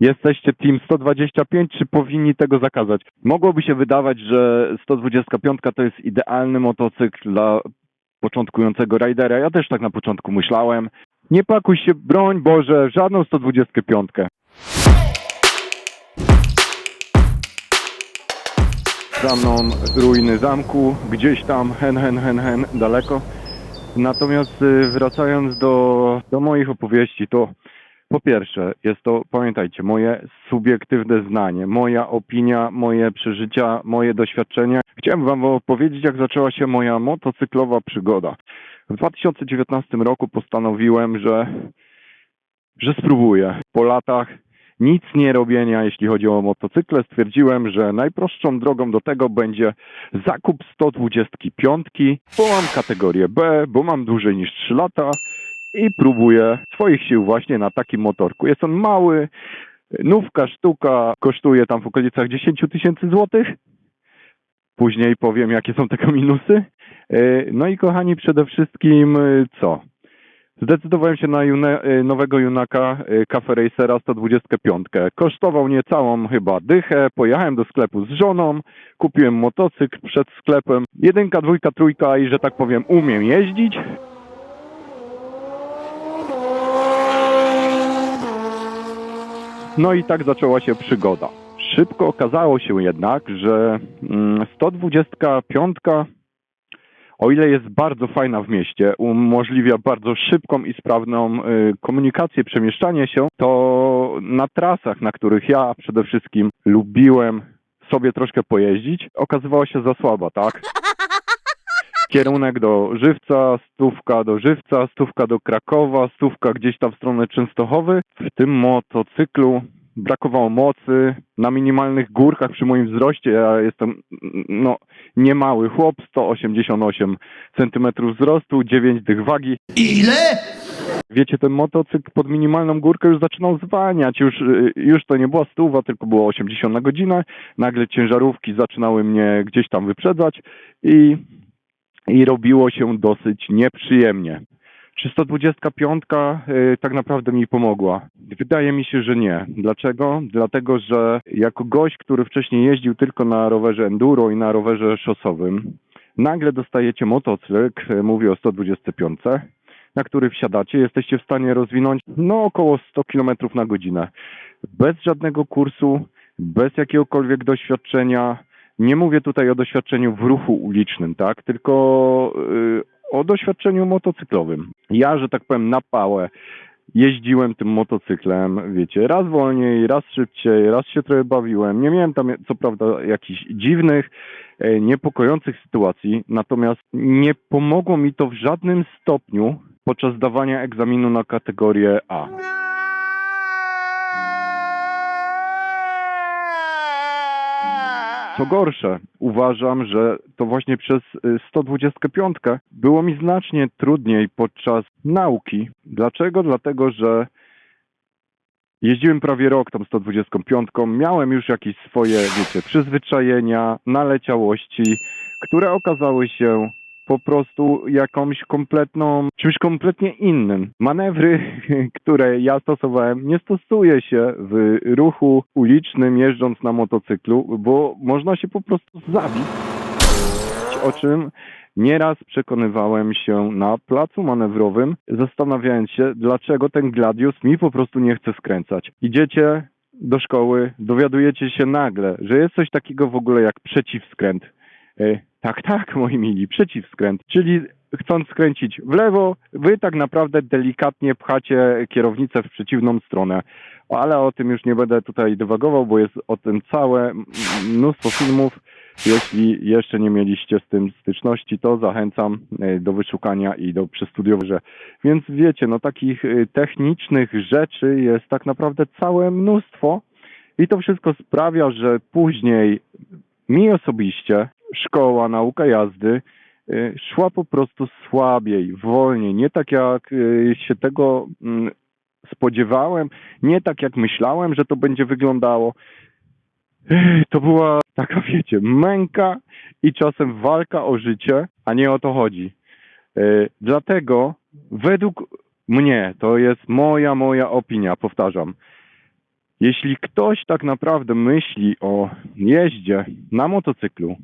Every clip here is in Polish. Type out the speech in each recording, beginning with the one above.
Jesteście Team 125, czy powinni tego zakazać? Mogłoby się wydawać, że 125 to jest idealny motocykl dla początkującego rajdera. Ja też tak na początku myślałem. Nie pakuj się, broń Boże, w żadną 125. Za mną ruiny zamku, gdzieś tam, hen, hen, hen, hen, daleko. Natomiast y, wracając do, do moich opowieści, to po pierwsze, jest to, pamiętajcie, moje subiektywne znanie, moja opinia, moje przeżycia, moje doświadczenia. Chciałem Wam opowiedzieć, jak zaczęła się moja motocyklowa przygoda. W 2019 roku postanowiłem, że, że spróbuję. Po latach nic nie robienia, jeśli chodzi o motocykle, stwierdziłem, że najprostszą drogą do tego będzie zakup 125, bo mam kategorię B, bo mam dłużej niż 3 lata i próbuję swoich sił właśnie na takim motorku. Jest on mały, nówka sztuka kosztuje tam w okolicach 10 tysięcy złotych. Później powiem, jakie są tego minusy. E, No i kochani, przede wszystkim e, co? Zdecydowałem się na june, e, nowego Junaka Cafe Racera 125. Kosztował niecałą chyba dychę. Pojechałem do sklepu z żoną, kupiłem motocykl przed sklepem. Jedynka, dwójka, trójka i że tak powiem umiem jeździć. No i tak zaczęła się przygoda. Szybko okazało się jednak, że mm, 125, o ile jest bardzo fajna w mieście, umożliwia bardzo szybką i sprawną y, komunikację, przemieszczanie się, to na trasach, na których ja przede wszystkim lubiłem sobie troszkę pojeździć, okazywała się za słaba, tak? Kierunek do Żywca, stówka do Żywca, stówka do Krakowa, stówka gdzieś tam w stronę Częstochowy. W tym motocyklu brakowało mocy na minimalnych górkach przy moim wzroście. Ja jestem no niemały chłop, 188 cm wzrostu, 9 tych wagi. Ile? Wiecie, ten motocykl pod minimalną górkę już zaczynał zwalniać. Już, już to nie była stuwa, tylko było 80 na godzinę. Nagle ciężarówki zaczynały mnie gdzieś tam wyprzedzać i, i robiło się dosyć nieprzyjemnie. Czy 125 y, tak naprawdę mi pomogła? Wydaje mi się, że nie. Dlaczego? Dlatego, że jako gość, który wcześniej jeździł tylko na rowerze enduro i na rowerze szosowym, nagle dostajecie motocykl, mówię o 125, na który wsiadacie, jesteście w stanie rozwinąć no około 100 km na godzinę. Bez żadnego kursu, bez jakiegokolwiek doświadczenia. Nie mówię tutaj o doświadczeniu w ruchu ulicznym, tak? Tylko y, o doświadczeniu motocyklowym. Ja, że tak powiem, na pałę jeździłem tym motocyklem, wiecie, raz wolniej, raz szybciej, raz się trochę bawiłem. Nie miałem tam co prawda jakichś dziwnych, e, niepokojących sytuacji, natomiast nie pomogło mi to w żadnym stopniu podczas dawania egzaminu na kategorię A. Co gorsze, uważam, że to właśnie przez y, 125 było mi znacznie trudniej podczas nauki. Dlaczego? Dlatego, że jeździłem prawie rok tą 125, miałem już jakieś swoje, wiecie, przyzwyczajenia, naleciałości, które okazały się po prostu jakąś kompletną, czymś kompletnie innym. Manewry, które ja stosowałem, nie stosuje się w ruchu ulicznym jeżdżąc na motocyklu, bo można się po prostu zabić, o czym nieraz przekonywałem się na placu manewrowym, zastanawiając się, dlaczego ten gladius mi po prostu nie chce skręcać. Idziecie do szkoły, dowiadujecie się nagle, że jest coś takiego w ogóle jak przeciwskręt. E, Tak, tak, moi mili, przeciwskręt. Czyli chcąc skręcić w lewo, wy tak naprawdę delikatnie pchacie kierownicę w przeciwną stronę. Ale o tym już nie będę tutaj dywagował, bo jest o tym całe mnóstwo filmów. Jeśli jeszcze nie mieliście z tym styczności, to zachęcam e, do wyszukania i do przestudiowania. Więc wiecie, no takich e, technicznych rzeczy jest tak naprawdę całe mnóstwo. I to wszystko sprawia, że później mi osobiście szkoła, nauka jazdy y, szła po prostu słabiej, wolniej, nie tak jak y, się tego mm, spodziewałem, nie tak jak myślałem, że to będzie wyglądało. To była taka, wiecie, męka i czasem walka o życie, a nie o to chodzi. Y, Dlatego według mnie, to jest moja, moja opinia, powtarzam, Jeśli ktoś tak naprawdę myśli o jeździe na motocyklu,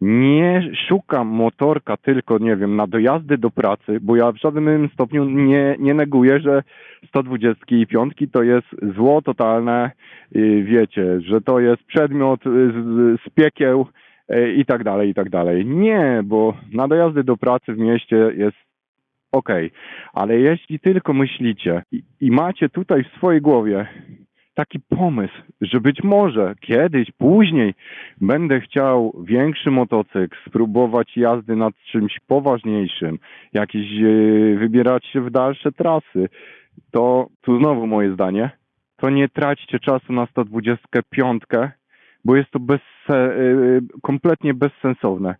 nie szuka motorka tylko, nie wiem, na dojazdy do pracy, bo ja w żadnym stopniu nie, nie neguję, że 120 i piątki to jest zło totalne, i wiecie, że to jest przedmiot y, z, z piekieł y, i tak dalej, i tak dalej. Nie, bo na dojazdy do pracy w mieście jest okej, ale jeśli tylko myślicie i, i macie tutaj w swojej głowie taki pomysł, że być może kiedyś, później będę chciał większy motocykl, spróbować jazdy nad czymś poważniejszym, jakieś e, wybierać się w dalsze trasy, to tu znowu moje zdanie, to nie traćcie czasu na 125, bo jest to bez, e, kompletnie bezsensowne.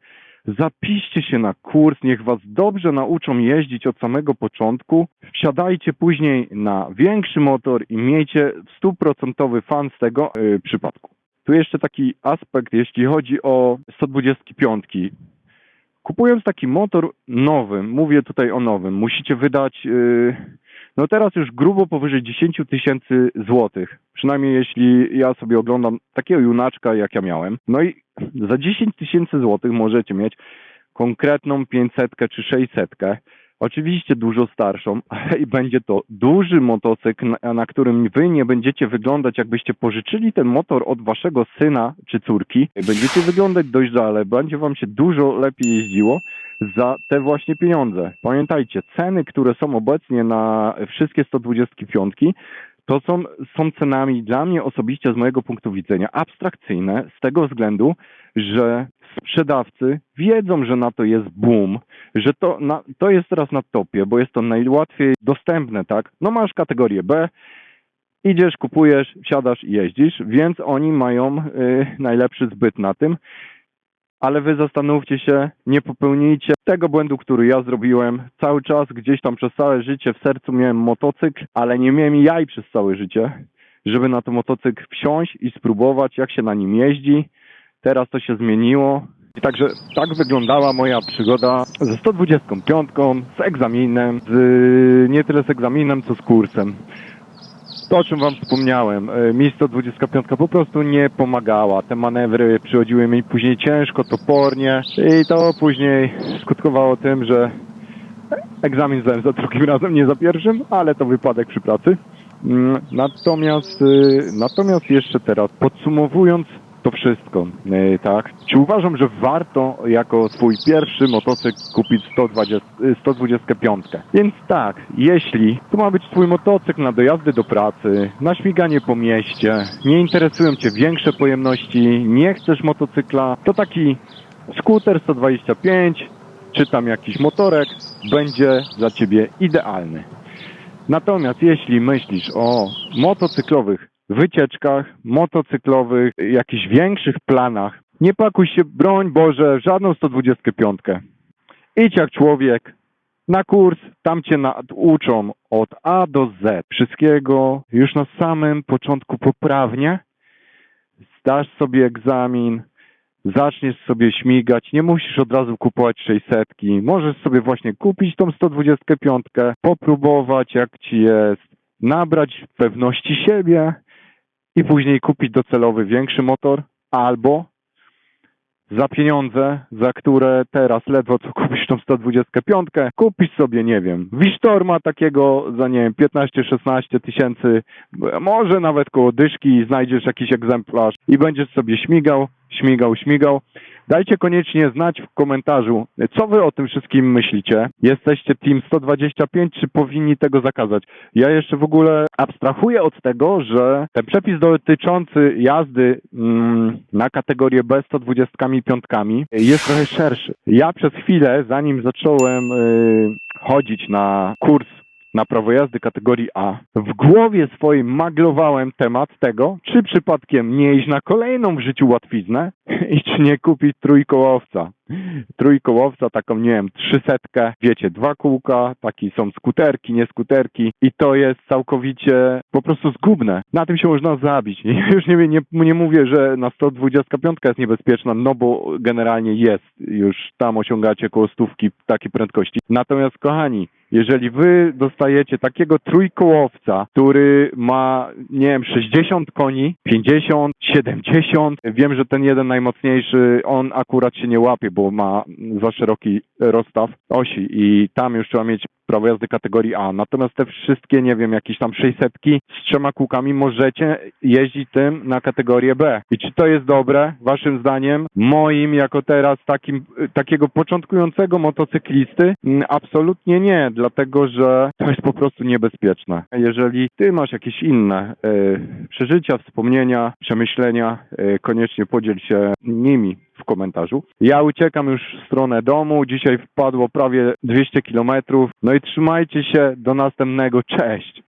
Zapiszcie się na kurs, niech was dobrze nauczą jeździć od samego początku. Wsiadajcie później na większy motor i miejcie stuprocentowy fan z tego yy, przypadku. Tu jeszcze taki aspekt, jeśli chodzi o 125. Kupując taki motor nowy, mówię tutaj o nowym, musicie wydać yy, no teraz już grubo powyżej 10 tysięcy złotych. Przynajmniej jeśli ja sobie oglądam takiego junaczka, jak ja miałem. No i za 10 tysięcy złotych możecie mieć konkretną 500 czy 600. Oczywiście dużo starszą, i będzie to duży motocykl, na, którym wy nie będziecie wyglądać, jakbyście pożyczyli ten motor od waszego syna czy córki. Będziecie wyglądać dojrzale, będzie wam się dużo lepiej jeździło za te właśnie pieniądze. Pamiętajcie, ceny, które są obecnie na wszystkie 125, to są, są cenami dla mnie osobiście z mojego punktu widzenia abstrakcyjne z tego względu, że sprzedawcy wiedzą, że na to jest boom, że to, na, to jest teraz na topie, bo jest to najłatwiej dostępne, tak? No masz kategorię B, idziesz, kupujesz, wsiadasz i jeździsz, więc oni mają y, najlepszy zbyt na tym. Ale wy zastanówcie się, nie popełnijcie tego błędu, który ja zrobiłem. Cały czas gdzieś tam przez całe życie w sercu miałem motocykl, ale nie miałem jaj przez całe życie, żeby na ten motocykl wsiąść i spróbować, jak się na nim jeździ. Teraz to się zmieniło. I także tak wyglądała moja przygoda ze 125, z egzaminem, z, nie tyle z egzaminem, co z kursem. To, o czym wam wspomniałem, e, mi 125 po prostu nie pomagała. Te manewry przychodziły mi później ciężko, topornie i to później skutkowało tym, że egzamin zdałem za drugim razem, nie za pierwszym, ale to wypadek przy pracy. Mm, Natomiast, y, natomiast jeszcze teraz, podsumowując to wszystko, y, tak, czy uważam, że warto jako swój pierwszy motocykl kupić 120, y, 125? Więc tak, jeśli to ma być twój motocykl na dojazdy do pracy, na śmiganie po mieście, nie interesują cię większe pojemności, nie chcesz motocykla, to taki skuter 125, czy tam jakiś motorek będzie dla ciebie idealny. Natomiast jeśli myślisz o motocyklowych wycieczkach, motocyklowych, jakichś większych planach, nie pakuj się, broń Boże, w żadną 125. Idź jak człowiek na kurs, tam cię nauczą od A do Z. Wszystkiego już na samym początku poprawnie. Zdasz sobie egzamin, zaczniesz sobie śmigać, nie musisz od razu kupować 600. Możesz sobie właśnie kupić tą 125, popróbować jak ci jest, nabrać pewności siebie i później kupić docelowy większy motor albo za pieniądze, za które teraz ledwo co kupisz tą 125, kupisz sobie, nie wiem, Wistorma takiego za, nie wiem, 15-16 tysięcy, może nawet koło dyszki znajdziesz jakiś egzemplarz i będziesz sobie śmigał, śmigał, śmigał. Dajcie koniecznie znać w komentarzu, co wy o tym wszystkim myślicie. Jesteście Team 125, czy powinni tego zakazać? Ja jeszcze w ogóle abstrahuję od tego, że ten przepis dotyczący jazdy mm, na kategorię B 125 jest trochę szerszy. Ja przez chwilę, zanim zacząłem y, chodzić na kurs na prawo jazdy kategorii A. W głowie swojej maglowałem temat tego, czy przypadkiem nie iść na kolejną w życiu łatwiznę i czy nie kupić trójkołowca. Trójkołowca, taką, nie wiem, trzysetkę, wiecie, dwa kółka, taki są skuterki, nie skuterki i to jest całkowicie po prostu zgubne. Na tym się można zabić. Już nie, nie, nie mówię, że na 125 jest niebezpieczna, no bo generalnie jest. Już tam osiągacie koło stówki takiej prędkości. Natomiast kochani, Jeżeli wy dostajecie takiego trójkołowca, który ma, nie wiem, 60 koni, 50, 70, wiem, że ten jeden najmocniejszy, on akurat się nie łapie, bo ma za szeroki rozstaw osi i tam już trzeba mieć prawo jazdy kategorii A. Natomiast te wszystkie, nie wiem, jakieś tam 600 z trzema kółkami możecie jeździć tym na kategorię B. I czy to jest dobre, waszym zdaniem? Moim, jako teraz takim, takiego początkującego motocyklisty, mm, absolutnie nie, dlatego że to jest po prostu niebezpieczne. Jeżeli ty masz jakieś inne e, przeżycia, wspomnienia, przemyślenia, e, koniecznie podziel się nimi komentarzu. Ja uciekam już w stronę domu. Dzisiaj wpadło prawie 200 kilometrów. No i trzymajcie się. Do następnego. Cześć!